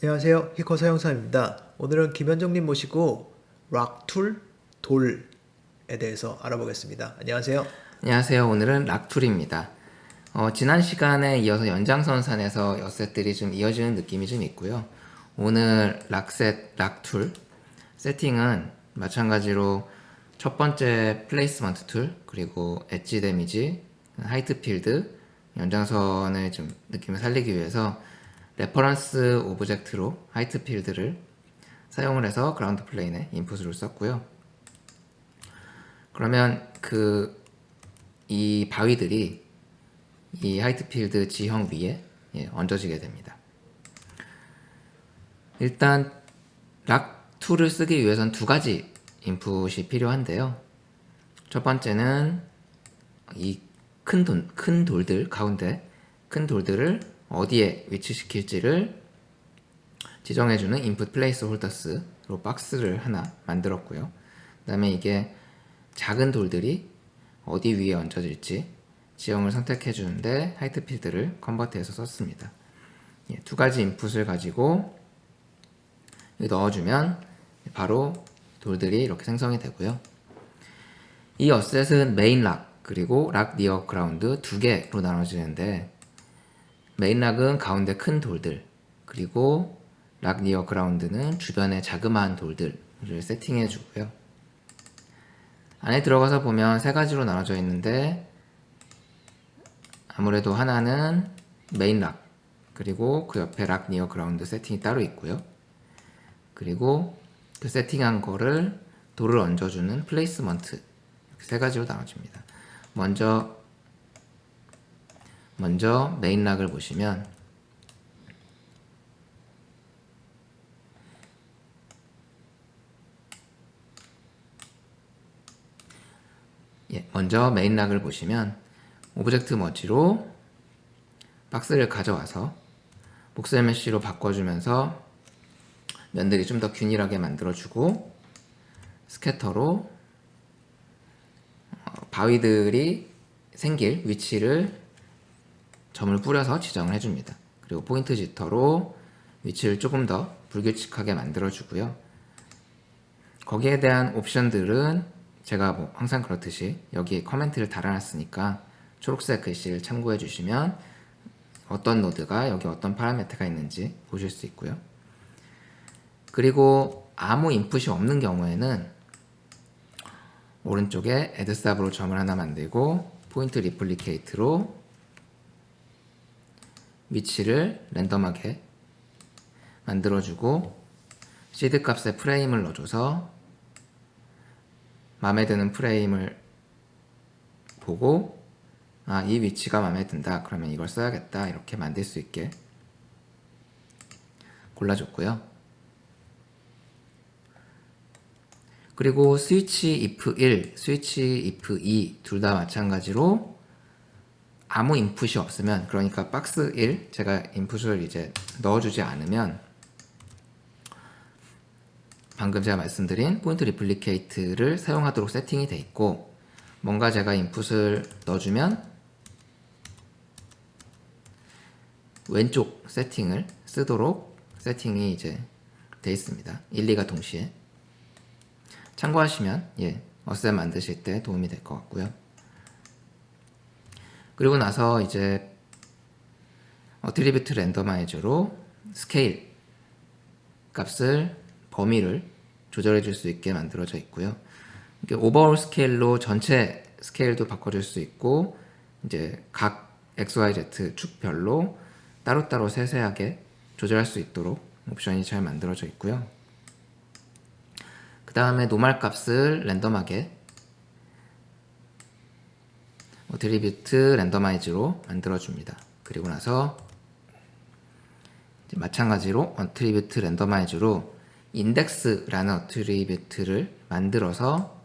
안녕하세요. 히커 사용사입니다. 오늘은 김현정님 모시고 락툴 돌에 대해서 알아보겠습니다. 안녕하세요. 안녕하세요. 오늘은 락툴입니다. 어, 지난 시간에 이어서 연장선상에서 엿셋들이 좀 이어지는 느낌이 좀 있고요. 오늘 락셋, 락툴 세팅은 마찬가지로 첫 번째 플레이스먼트 툴, 그리고 엣지 데미지, 하이트 필드, 연장선의 좀 느낌을 살리기 위해서 레퍼런스 오브젝트로 하이트 필드를 사용을 해서 그라운드 플레인에 인풋으로 썼고요. 그러면 그 이 바위들이 이 하이트 필드 지형 위에 예, 얹어지게 됩니다. 일단 락 툴을 쓰기 위해선 두 가지 인풋이 필요한데요. 첫 번째는 이큰 돈, 큰 돌들 가운데 큰 돌들을 어디에 위치시킬지를 지정해주는 플레이스 홀더스로 박스를 하나 만들었고요. 그 다음에 이게 작은 돌들이 어디 위에 얹어질지 지형을 선택해 주는데 하이트 필드를 컨버트해서 썼습니다. 예, 두 가지 인풋을 가지고 넣어주면 바로 돌들이 이렇게 생성이 되고요. 이 어셋은 메인 락 그리고 락 니어 그라운드 두 개로 나눠지는데 메인 락은 가운데 큰 돌들 그리고 락 니어 그라운드는 주변에 자그마한 돌들을 세팅해 주고요. 안에 들어가서 보면 세 가지로 나눠져 있는데 아무래도 하나는 메인 락 그리고 그 옆에 락 니어 그라운드 세팅이 따로 있고요. 그리고 그 세팅한 거를 돌을 얹어주는 플레이스먼트 이렇게 세 가지로 나눠집니다. 먼저 먼저 메인 락을 보시면 예, 먼저 메인 락을 보시면 오브젝트 머지로 박스를 가져와서 복셀 메쉬로 바꿔주면서 면들이 좀 더 균일하게 만들어주고 스캐터로 어, 바위들이 생길 위치를 점을 뿌려서 지정을 해줍니다. 그리고 포인트 지터로 위치를 조금 더 불규칙하게 만들어주고요. 거기에 대한 옵션들은 제가 뭐 항상 그렇듯이 여기 커멘트를 달아놨으니까 초록색 글씨를 참고해 주시면 어떤 노드가 여기 어떤 파라미터가 있는지 보실 수 있고요. 그리고 아무 인풋이 없는 경우에는 오른쪽에 sub으로 점을 하나 만들고 포인트 리플리케이트로 위치를 랜덤하게 만들어주고 시드 값에 프레임을 넣어줘서 마음에 드는 프레임을 보고 아, 이 위치가 마음에 든다. 그러면 이걸 써야겠다. 이렇게 만들 수 있게 골라줬고요. 그리고 스위치 if 1, 스위치 if 2 둘 다 마찬가지로 아무 인풋이 없으면 그러니까 박스 1 제가 인풋을 이제 넣어주지 않으면 방금 제가 말씀드린 포인트 리플리케이트를 사용하도록 세팅이 돼 있고 뭔가 제가 인풋을 넣어주면 왼쪽 세팅을 쓰도록 세팅이 이제 돼 있습니다. 1, 2가 동시에 참고하시면 예, 어셈 만드실 때 도움이 될 것 같고요. 그리고 나서 이제 어트리뷰트 랜더마이저로 스케일 값을 범위를 조절해 줄 수 있게 만들어져 있고요. 이게 오버올 스케일로 전체 스케일도 바꿔줄 수 있고 이제 각 XYZ 축별로 따로따로 세세하게 조절할 수 있도록 옵션이 잘 만들어져 있고요. 그 다음에 노말 값을 랜덤하게 어트리뷰트 랜더마이즈로 만들어줍니다. 그리고 나서 마찬가지로 어트리뷰트 랜더마이즈로 인덱스라는 어트리뷰트를 만들어서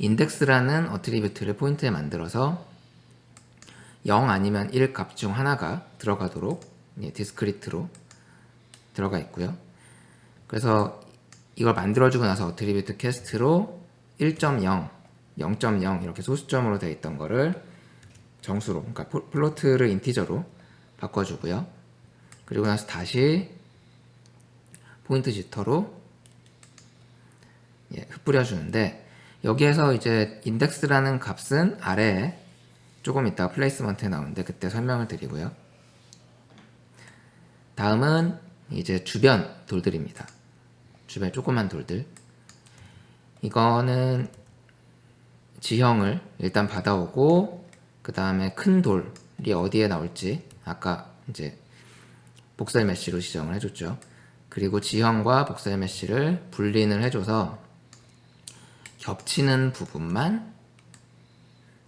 인덱스라는 어트리뷰트를 포인트에 만들어서 0 아니면 1 값 중 하나가 들어가도록 예, 디스크리트로 들어가 있고요. 그래서 이걸 만들어주고 나서 어트리뷰트 캐스트로 1.0 0.0 이렇게 소수점으로 되어 있던 거를 정수로 그러니까 플- 플로트를 인티저로 바꿔주고요. 그리고 나서 다시 포인트 지터로 예, 흩뿌려 주는데 여기에서 이제 인덱스라는 값은 아래에 조금 이따가 플레이스먼트에 나오는데 그때 설명을 드리고요. 다음은 이제 주변 돌들입니다. 주변 조그만 돌들. 이거는 지형을 일단 받아오고 그 다음에 큰 돌이 어디에 나올지 아까 이제 복셀 메쉬로 지정을 해줬죠. 그리고 지형과 복셀 메쉬를 분리를 해줘서 겹치는 부분만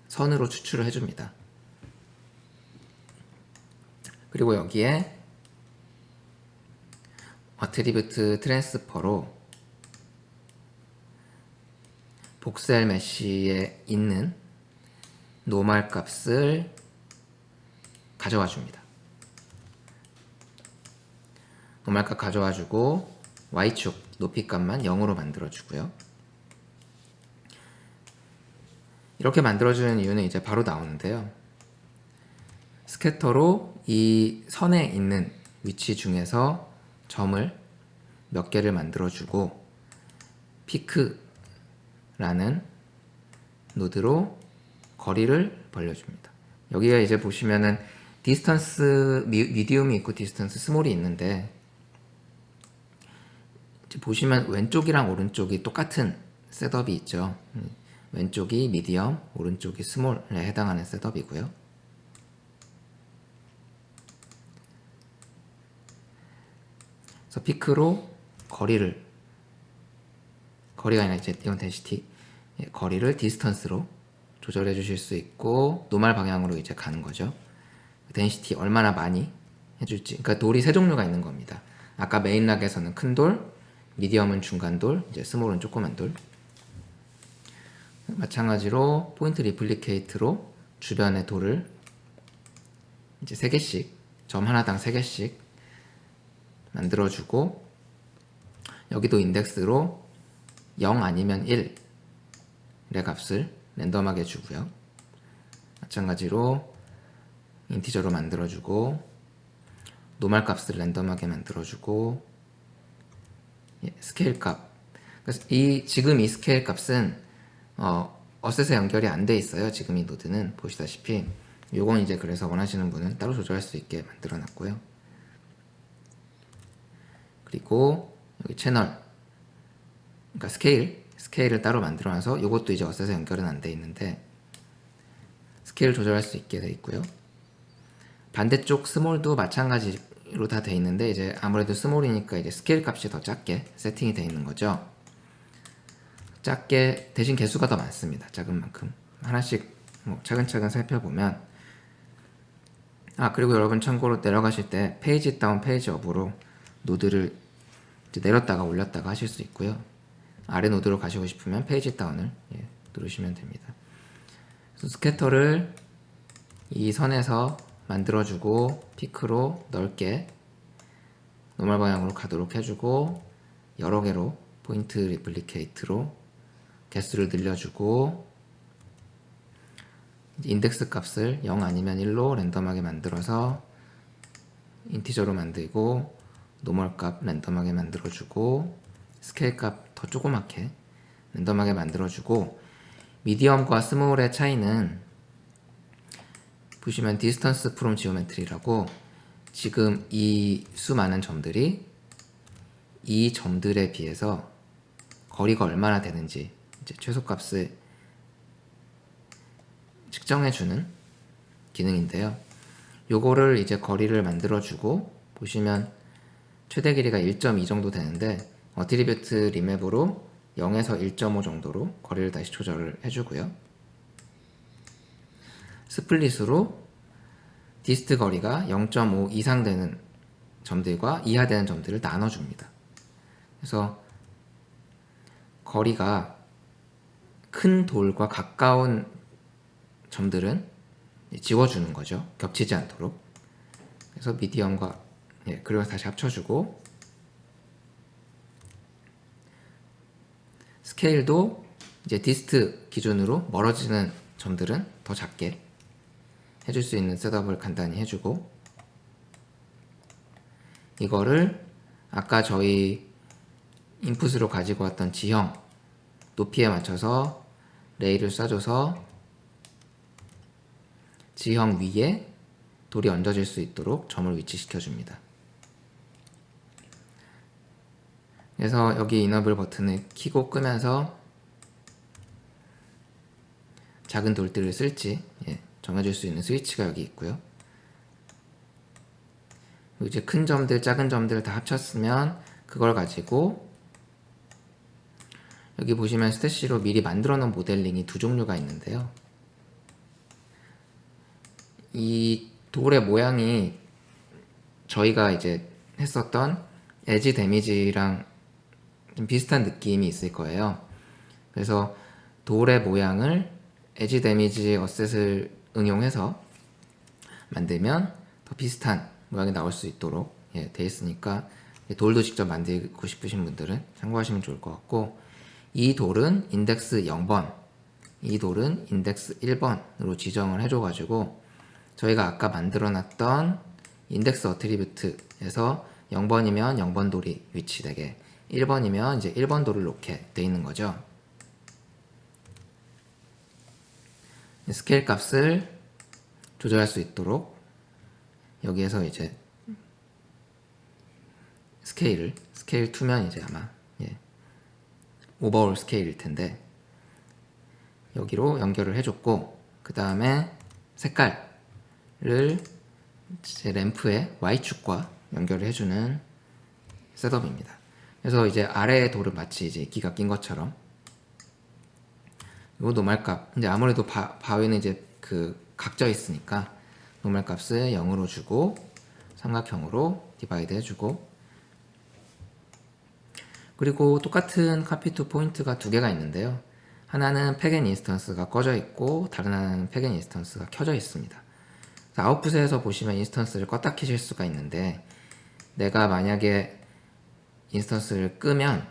선으로 추출을 해줍니다. 그리고 여기에 어트리뷰트 트랜스퍼로 복셀 메쉬에 있는 노멀 값을 가져와 줍니다. 노멀 값 가져와 주고 y축 높이 값만 0으로 만들어 주고요. 이렇게 만들어 주는 이유는 이제 바로 나오는데요. 스캐터로 이 선에 있는 위치 중에서 점을 몇 개를 만들어주고 피크라는 노드로 거리를 벌려줍니다. 여기가 이제 보시면은 디스턴스 미, 미디움이 있고 디스턴스 스몰이 있는데 보시면 왼쪽이랑 오른쪽이 똑같은 셋업이 있죠. 음, 왼쪽이 미디엄, 오른쪽이 스몰에 해당하는 셋업이고요. 그래서 피크로 거리를 거리가 아니라 이제 이건 덴시티 예, 거리를 디스턴스로 조절해 주실 수 있고 노말 방향으로 이제 가는 거죠. 덴시티 얼마나 많이 해줄지. 그러니까 돌이 세 종류가 있는 겁니다. 아까 메인 락에서는 큰 돌, 미디엄은 중간 돌, 이제 스몰은 조그만 돌. 마찬가지로 포인트 리플리케이트로 주변의 돌을 이제 세 개씩 점 하나당 세 개씩 만들어주고 여기도 인덱스로 0 아니면 1의 값을 랜덤하게 주고요. 마찬가지로 인티저로 만들어주고 노말 값을 랜덤하게 만들어주고 예, 스케일 값. 그래서 이 지금 이 스케일 값은 어, 어셋에 연결이 안 돼 있어요. 지금 이 노드는 보시다시피 요건 이제 그래서 원하시는 분은 따로 조절할 수 있게 만들어 놨고요. 그리고 여기 채널 그러니까 스케일 스케일을 따로 만들어 놔서 요것도 이제 어셋에 연결은 안 돼 있는데 스케일 조절할 수 있게 돼 있고요. 반대쪽 스몰도 마찬가지로 다 돼 있는데 이제 아무래도 스몰이니까 이제 스케일 값이 더 작게 세팅이 돼 있는 거죠. 작게 대신 개수가 더 많습니다. 작은 만큼 하나씩 뭐 차근차근 살펴보면 아 그리고 여러분 참고로 내려가실 때 페이지 다운 페이지 업으로 노드를 내렸다가 올렸다가 하실 수 있고요. 아래 노드로 가시고 싶으면 페이지 다운을 예, 누르시면 됩니다. 스캐터를 이 선에서 만들어주고 피크로 넓게 노멀 방향으로 가도록 해주고 여러 개로 포인트 리플리케이트로 개수를 늘려주고 인덱스 값을 0 아니면 1로 랜덤하게 만들어서 인티저로 만들고 노멀 값 랜덤하게 만들어주고 스케일 값 더 조그맣게 랜덤하게 만들어주고 미디엄과 스몰의 차이는 보시면 디스턴스 프롬 지오메트리라고 지금 이 수많은 점들이 이 점들에 비해서 거리가 얼마나 되는지 이제 최소값을 측정해주는 기능인데요. 요거를 이제 거리를 만들어주고 보시면 최대 길이가 1.2 정도 되는데 어트리뷰트 리맵으로 0에서 1.5 정도로 거리를 다시 조절을 해주고요. 스플릿으로 디스트 거리가 0.5 이상 되는 점들과 이하 되는 점들을 나눠줍니다. 그래서 거리가 큰 돌과 가까운 점들은 지워주는 거죠. 겹치지 않도록. 그래서 미디엄과 예, 그리고 다시 합쳐주고 스케일도 이제 디스트 기준으로 멀어지는 점들은 더 작게 해줄 수 있는 셋업을 간단히 해주고 이거를 아까 저희 인풋으로 가지고 왔던 지형 높이에 맞춰서 레일을 쏴줘서 지형 위에 돌이 얹어질 수 있도록 점을 위치시켜 줍니다. 그래서 여기 이너블 버튼을 키고 끄면서 작은 돌들을 쓸지 예, 정해줄 수 있는 스위치가 여기 있고요. 이제 큰 점들, 작은 점들을 다 합쳤으면 그걸 가지고 여기 보시면 스태시로 미리 만들어 놓은 모델링이 두 종류가 있는데요. 이 돌의 모양이 저희가 이제 했었던 에지 데미지랑 좀 비슷한 느낌이 있을 거예요. 그래서 돌의 모양을 에지 데미지 어셋을 응용해서 만들면 더 비슷한 모양이 나올 수 있도록 예, 돼 있으니까 돌도 직접 만들고 싶으신 분들은 참고하시면 좋을 것 같고 이 돌은 인덱스 0번 이 돌은 인덱스 1번으로 지정을 해줘가지고 저희가 아까 만들어놨던 인덱스 어트리뷰트에서 0번이면 0번 돌이 위치되게 1번이면 이제 1번 돌을 놓게 돼 있는 거죠. 스케일 값을 조절할 수 있도록 여기에서 이제 스케일을 스케일 2면 이제 아마 예, 오버올 스케일일 텐데 여기로 연결을 해줬고 그 다음에 색깔을 제 램프의 Y축과 연결을 해주는 셋업입니다. 그래서 이제 아래의 돌은 마치 이제 기가 낀 것처럼 요 노말값 이제 아무래도 바, 바위는 이제 그 각져 있으니까 노말값을 0으로 주고 삼각형으로 디바이드 해주고 그리고 똑같은 카피 투 포인트가 두 개가 있는데요. 하나는 팩앤 인스턴스가 꺼져 있고 다른 하나는 팩앤 인스턴스가 켜져 있습니다. 아웃풋에서 보시면 인스턴스를 껐다 켜실 수가 있는데 내가 만약에 인스턴스를 끄면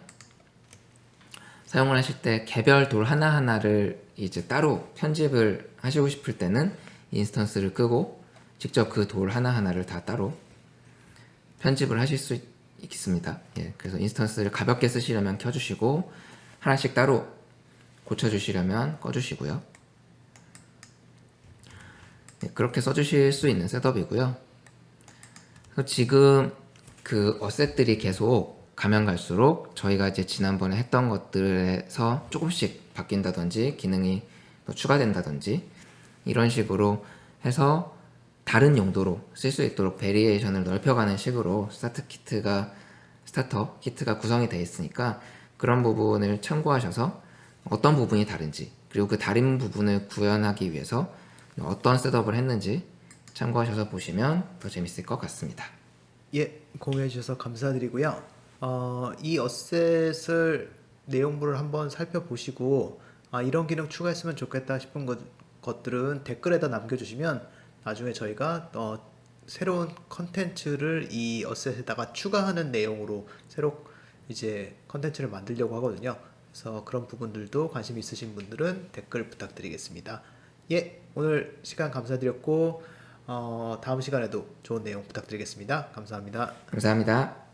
사용을 하실 때 개별 돌 하나하나를 이제 따로 편집을 하시고 싶을 때는 인스턴스를 끄고 직접 그 돌 하나하나를 다 따로 편집을 하실 수 있- 있습니다. 예, 그래서 인스턴스를 가볍게 쓰시려면 켜주시고 하나씩 따로 고쳐주시려면 꺼주시고요. 예, 그렇게 써주실 수 있는 셋업이고요. 지금 그 어셋들이 계속 가면 갈수록 저희가 이제 지난번에 했던 것들에서 조금씩 바뀐다든지 기능이 더 추가된다든지 이런 식으로 해서 다른 용도로 쓸 수 있도록 베리에이션을 넓혀가는 식으로 스타트 키트가 스타터 키트가 구성이 되어 있으니까 그런 부분을 참고하셔서 어떤 부분이 다른지 그리고 그 다른 부분을 구현하기 위해서 어떤 셋업을 했는지 참고하셔서 보시면 더 재밌을 것 같습니다. 예, 공유해 주셔서 감사드리고요. 어, 이 어셋을 내용물을 한번 살펴보시고 아, 이런 기능 추가했으면 좋겠다 싶은 것, 것들은 댓글에다 남겨주시면 나중에 저희가 어, 새로운 컨텐츠를 이 어셋에다가 추가하는 내용으로 새로 이제 컨텐츠를 만들려고 하거든요. 그래서 그런 부분들도 관심 있으신 분들은 댓글 부탁드리겠습니다. 예, 오늘 시간 감사드렸고 어, 다음 시간에도 좋은 내용 부탁드리겠습니다. 감사합니다. 감사합니다.